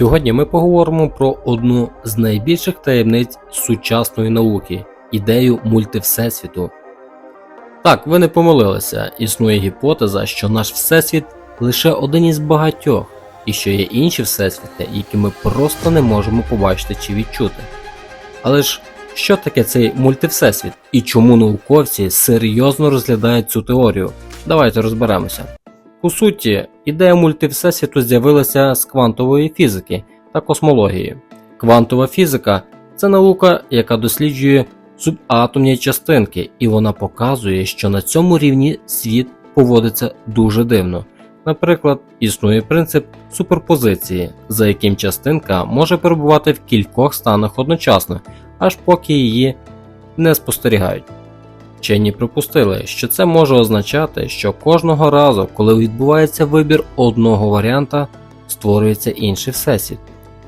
Сьогодні ми поговоримо про одну з найбільших таємниць сучасної науки ідею мультивсесвіту. Так, ви не помилилися, існує гіпотеза, що наш всесвіт лише один із багатьох, і що є інші всесвіти, які ми просто не можемо побачити чи відчути. Але ж що таке цей мультивсесвіт і чому науковці серйозно розглядають цю теорію? Давайте розберемося. По суті, ідея мультивсесвіту з'явилася з квантової фізики та космології. Квантова фізика це наука, яка досліджує субатомні частинки, і вона показує, що на цьому рівні світ поводиться дуже дивно. Наприклад, існує принцип суперпозиції, за яким частинка може перебувати в кількох станах одночасно, аж поки її не спостерігають. Вчені припустили, що це може означати, що кожного разу, коли відбувається вибір одного варіанта, створюється інший всесвіт,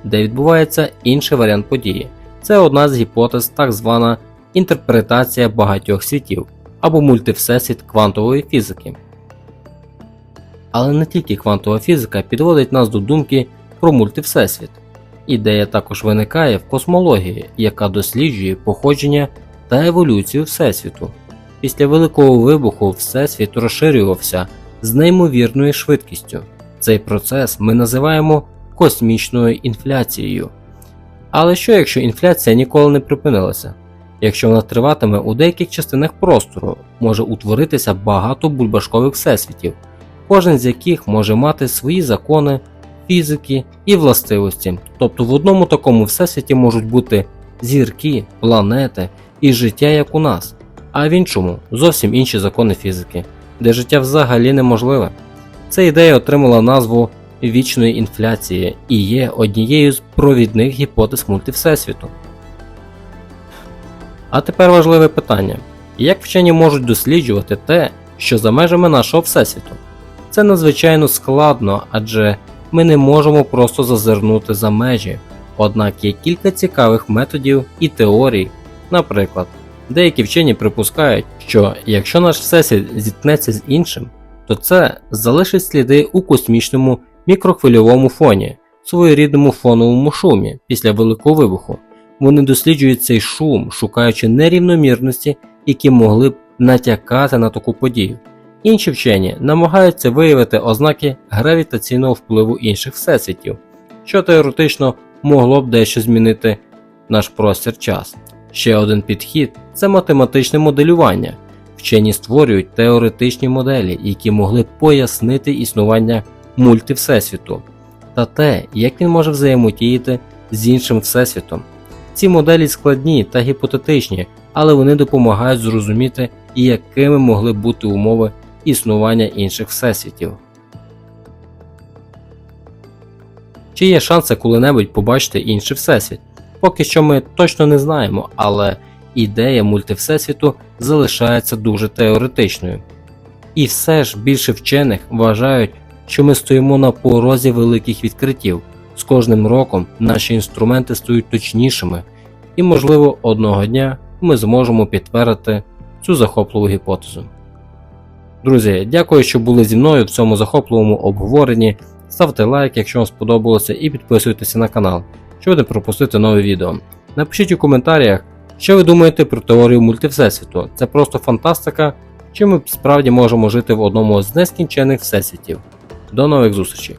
де відбувається інший варіант події. Це одна з гіпотез, так звана інтерпретація багатьох світів або мультивсесвіт квантової фізики. Але не тільки квантова фізика підводить нас до думки про мультивсесвіт. Ідея також виникає в космології, яка досліджує походження та еволюцію Всесвіту. Після Великого вибуху Всесвіт розширювався з неймовірною швидкістю. Цей процес ми називаємо космічною інфляцією. Але що якщо інфляція ніколи не припинилася? Якщо вона триватиме у деяких частинах простору, може утворитися багато бульбашкових всесвітів, кожен з яких може мати свої закони, фізики і властивості. Тобто в одному такому всесвіті можуть бути зірки, планети і життя як у нас, а в іншому зовсім інші закони фізики, де життя взагалі неможливе. Ця ідея отримала назву вічної інфляції і є однією з провідних гіпотез мультивсесвіту. А тепер важливе питання: як вчені можуть досліджувати те, що за межами нашого всесвіту? Це надзвичайно складно, адже ми не можемо просто зазирнути за межі. Однак є кілька цікавих методів і теорій. Наприклад, деякі вчені припускають, що якщо наш всесвіт зіткнеться з іншим, то це залишить сліди у космічному мікрохвильовому фоні, своєрідному фоновому шумі після великого вибуху. Вони досліджують цей шум, шукаючи нерівномірності, які могли б натякати на таку подію. Інші вчені намагаються виявити ознаки гравітаційного впливу інших всесвітів, що теоретично могло б дещо змінити наш простір час. Ще один підхід це математичне моделювання. Вчені створюють теоретичні моделі, які могли б пояснити існування мультивсесвіту та те, як він може взаємодіяти з іншим всесвітом. Ці моделі складні та гіпотетичні, але вони допомагають зрозуміти, якими могли б бути умови існування інших всесвітів. Чи є шанси коли-небудь побачити інший всесвіт? Поки що ми точно не знаємо, але ідея мультивсесвіту залишається дуже теоретичною. І все ж більше вчених вважають, що ми стоїмо на порозі великих відкриттів. З кожним роком наші інструменти стають точнішими, і, можливо, одного дня ми зможемо підтвердити цю захопливу гіпотезу. Друзі, дякую, що були зі мною в цьому захопливому обговоренні. Ставте лайк, якщо вам сподобалося, і підписуйтесь на канал, щоб не пропустити нове відео. Напишіть у коментарях, що ви думаєте про теорію мультивсесвіту. Це просто фантастика, чи ми справді можемо жити в одному з нескінчених всесвітів. До нових зустрічей!